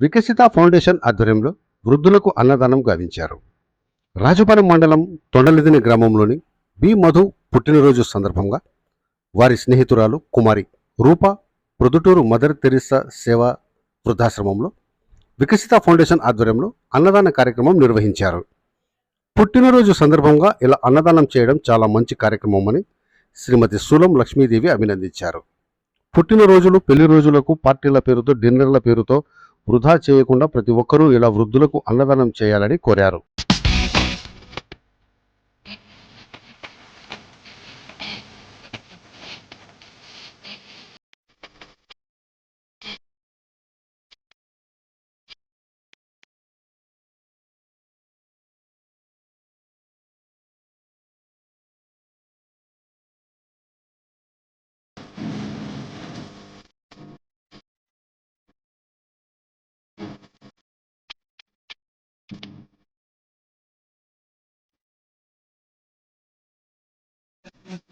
వికసిత ఫౌండేషన్ ఆధ్వర్యంలో వృద్ధులకు అన్నదానం గావించారు. రాజుపాలెం మండలం తొండలిదిని గ్రామంలోని బి. మధు పుట్టినరోజు సందర్భంగా వారి స్నేహితురాలు కుమారి రూప ప్రొదుటూరు మదర్ తెరిసా సేవా వృద్ధాశ్రమంలో వికసిత ఫౌండేషన్ ఆధ్వర్యంలో అన్నదాన కార్యక్రమం నిర్వహించారు. పుట్టినరోజు సందర్భంగా ఇలా అన్నదానం చేయడం చాలా మంచి కార్యక్రమం అని శ్రీమతి సూలం లక్ష్మీదేవి అభినందించారు. పుట్టినరోజులు పెళ్ళి రోజులకు పార్టీల పేరుతో డిన్నర్ల పేరుతో వృధా చేయకుండా ప్రతి ఒక్కరూ ఇలా వృద్ధులకు అన్నదానం చేయాలని కోరారు. వికసిత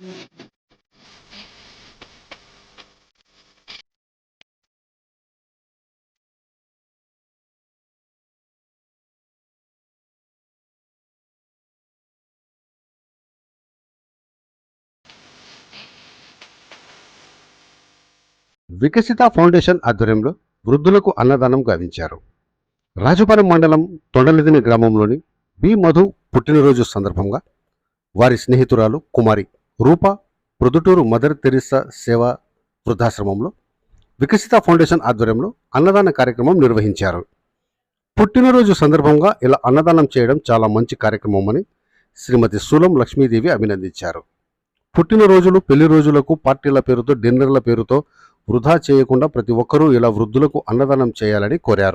ఫౌండేషన్ ఆధ్వర్యంలో వృద్ధులకు అన్నదానం గావించారు. రాజపాలెం మండలం తొండలిదిని గ్రామంలోని బి మధు పుట్టినరోజు సందర్భంగా వారి స్నేహితురాలు కుమారి రూప ప్రొద్దుటూరు మదర్ తెరిసా సేవా వృద్ధాశ్రమంలో వికసిత ఫౌండేషన్ ఆధ్వర్యంలో అన్నదాన కార్యక్రమం నిర్వహించారు. పుట్టినరోజు సందర్భంగా ఇలా అన్నదానం చేయడం చాలా మంచి కార్యక్రమం అని శ్రీమతి సూలం లక్ష్మీదేవి అభినందించారు. పుట్టినరోజులు పెళ్ళి రోజులకు పార్టీల పేరుతో డిన్నర్ల పేరుతో వృధా చేయకుండా ప్రతి ఒక్కరూ ఇలా వృద్ధులకు అన్నదానం చేయాలని కోరారు.